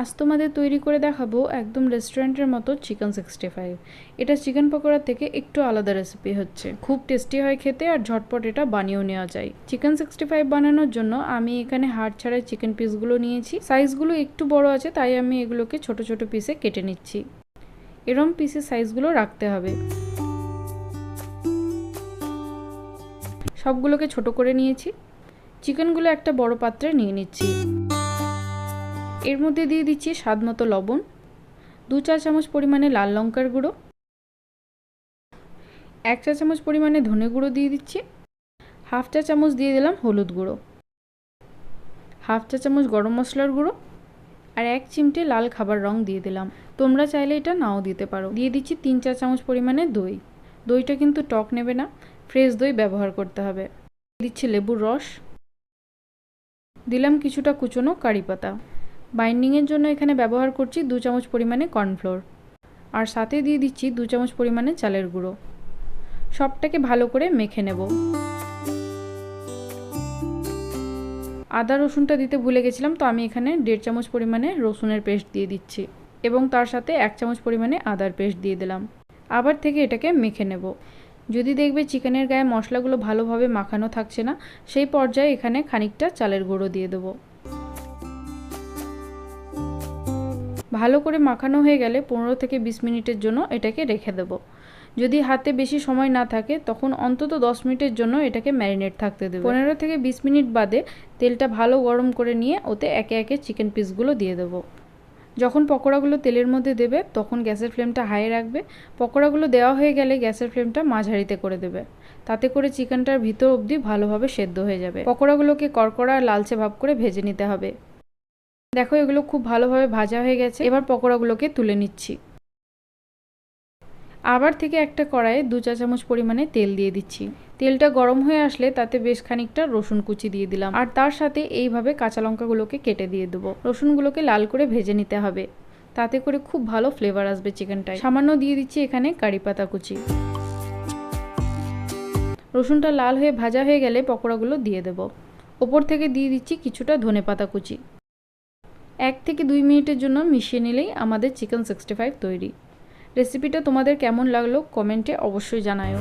আজ তোমাদের তৈরি করে দেখাবো একদম রেস্টুরেন্টের মতো চিকেন সিক্সটি ফাইভ এটা চিকেন পকোড়ার থেকে একটু আলাদা রেসিপি হচ্ছে। খুব টেস্টি হয় খেতে আর ঝটপট এটা বানিয়েও নেওয়া যায়। চিকেন সিক্সটি ফাইভ বানানোর জন্য আমি এখানে হাড় ছাড়াই চিকেন পিসগুলো নিয়েছি। সাইজগুলো একটু বড় আছে, তাই আমি এগুলোকে ছোট ছোট পিসে কেটে নিচ্ছি। এরম পিসের সাইজগুলো রাখতে হবে। সবগুলোকে ছোট করে নিয়েছি। চিকেনগুলো একটা বড় পাত্রে নিয়ে নিচ্ছি। এর মধ্যে দিয়ে দিচ্ছি স্বাদ মতো লবণ, দু চা চামচ পরিমাণে লাল লঙ্কার গুঁড়ো, এক চা চামচ পরিমাণে ধনে গুঁড়ো দিয়ে দিচ্ছি, হাফ চা চামচ দিয়ে দিলাম হলুদ গুঁড়ো, হাফ চা চামচ গরম মশলার গুঁড়ো আর এক চিমটে লাল খাবার রং দিয়ে দিলাম। তোমরা চাইলে এটা নাও দিতে পারো। দিয়ে দিচ্ছি তিন চা চামচ পরিমাণে দই। দইটা কিন্তু টক নেবে না, ফ্রেশ দই ব্যবহার করতে হবে। দিচ্ছি লেবুর রস। দিলাম কিছুটা কুচনো কারি পাতা। বাইন্ডিংয়ের জন্য এখানে ব্যবহার করছি দু চামচ পরিমাণে কর্নফ্লোর। আর সাথে দিয়ে দিচ্ছি দু চামচ পরিমাণে চালের গুঁড়ো। সবটাকে ভালো করে মেখে নেব। আদা রসুনটা দিতে ভুলে গেছিলাম, তো আমি এখানে দেড় চামচ পরিমাণে রসুনের পেস্ট দিয়ে দিচ্ছি এবং তার সাথে এক চামচ পরিমাণে আদার পেস্ট দিয়ে দিলাম। আবার থেকে এটাকে মেখে নেব। যদি দেখবে চিকেনের গায়ে মশলাগুলো ভালোভাবে মাখানো থাকছে না, সেই পর্যায়ে এখানে খানিকটা চালের গুঁড়ো দিয়ে দেবো। ভালো করে মাখানো হয়ে গেলে পনেরো থেকে বিশ মিনিটের জন্য এটাকে রেখে দেব। যদি হাতে বেশি সময় না থাকে, তখন অন্তত দশ মিনিটের জন্য এটাকে ম্যারিনেট থাকতে দেবে। পনেরো থেকে বিশ মিনিট বাদে তেলটা ভালো গরম করে নিয়ে ওতে একে একে চিকেন পিসগুলো দিয়ে দেবো। যখন পকোড়াগুলো তেলের মধ্যে দেবে, তখন গ্যাসের ফ্লেমটা হাই রাখবে। পকোড়াগুলো দেওয়া হয়ে গেলে গ্যাসের ফ্লেমটা মাঝারিতে করে দেবে। তাতে করে চিকেনটার ভিতর অবধি ভালোভাবে সেদ্ধ হয়ে যাবে। পকোড়াগুলোকে কড়কড়া লালচে ভাব করে ভেজে নিতে হবে। দেখো, এগুলো খুব ভালোভাবে ভাজা হয়ে গেছে। এবার পকোড়াগুলোকে তুলে নিচ্ছি। আবার থেকে একটা কড়াইয়ে দু চা চামচ পরিমাণে তেল দিয়ে দিচ্ছি। তেলটা গরম হয়ে আসলে তাতে বেশ খানিকটা রসুন কুচি দিয়ে দিলাম। আর তার সাথে এইভাবে কাঁচা লঙ্কাগুলোকে কেটে দিয়ে দেবো। রসুনগুলোকে লাল করে ভেজে নিতে হবে। তাতে করে খুব ভালো ফ্লেভার আসবে চিকেনটায়। সামান্য দিয়ে দিচ্ছি এখানে কারি পাতা কুচি। রসুনটা লাল হয়ে ভাজা হয়ে গেলে পকোড়াগুলো দিয়ে দেবো। ওপর থেকে দিয়ে দিচ্ছি কিছুটা ধনে পাতা কুচি। এক থেকে দুই মিনিটের জন্য মিশিয়ে নিলেই আমাদের চিকেন সিক্সটি ফাইভ তৈরি। রেসিপিটা তোমাদের কেমন লাগল কমেন্টে অবশ্যই জানায়ও